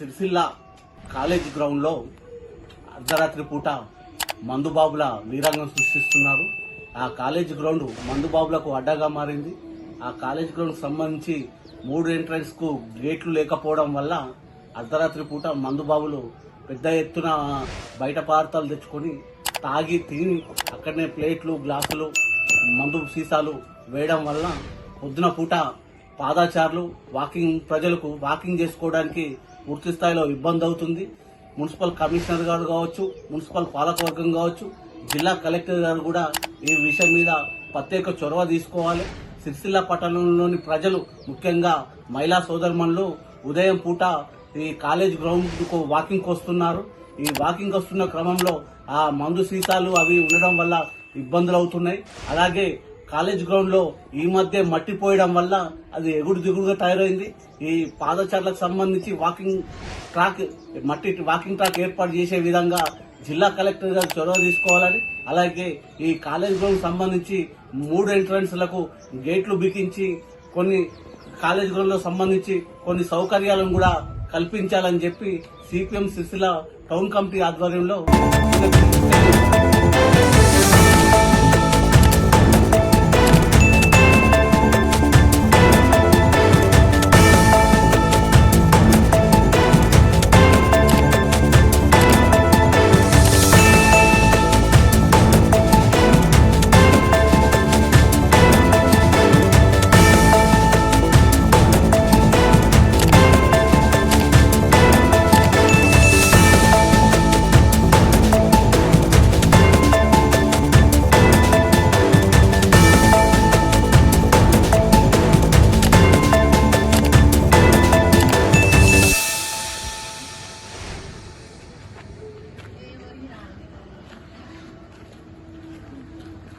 Sircilla college గ్రౌండ్లో అర్ధరాత్రి పూట మందుబాబుల వీరంగం సృష్టిస్తున్నారు. ఆ కాలేజ్ గ్రౌండ్ మందుబాబులకు అడ్డగా మారింది. ఆ కాలేజ్ గ్రౌండ్ సంబంధించి మూడు ఎంట్రన్స్కు గేట్లు లేకపోవడం వల్ల అర్ధరాత్రి పూట మందుబాబులు పెద్ద ఎత్తున బయట పదార్థాలు తెచ్చుకొని తాగి తిని అక్కడనే ప్లేట్లు గ్లాసులు మందు సీసాలు వేయడం వల్ల పొద్దున పూట పాదాచారులు వాకింగ్ ప్రజలకు వాకింగ్ చేసుకోవడానికి పూర్తి స్థాయిలో ఇబ్బంది అవుతుంది. మున్సిపల్ కమిషనర్ గారు కావచ్చు మున్సిపల్ పాలకవర్గం కావచ్చు జిల్లా కలెక్టర్ గారు కూడా ఈ విషయం మీద ప్రత్యేక చొరవ తీసుకోవాలి. సిరిసిల్ల పట్టణంలోని ప్రజలు ముఖ్యంగా మహిళా సోదరుమణులు ఉదయం పూట ఈ కాలేజ్ గ్రౌండ్కు వాకింగ్కి వస్తున్నారు. ఈ వాకింగ్ వస్తున్న క్రమంలో ఆ మందు సీసాలు అవి ఉండడం వల్ల ఇబ్బందులు అవుతున్నాయి. అలాగే కాలేజ్ గ్రౌండ్లో ఈ మధ్య మట్టి పోయడం వల్ల అది ఎగుడు దిగుడుగా తయారైంది. ఈ పాదచారులకు సంబంధించి వాకింగ్ ట్రాక్ మట్టి వాకింగ్ ట్రాక్ ఏర్పాటు చేసే విధంగా జిల్లా కలెక్టర్ గారు చొరవ తీసుకోవాలని అలాగే ఈ కాలేజ్ గ్రౌండ్ సంబంధించి మూడు ఎంట్రన్స్లకు గేట్లు బిగించి కొన్ని కాలేజ్ గ్రౌండ్లో సంబంధించి కొన్ని సౌకర్యాలను కూడా కల్పించాలని చెప్పి సిపిఎం సిరిసిల్ల టౌన్ కమిటీ ఆధ్వర్యంలో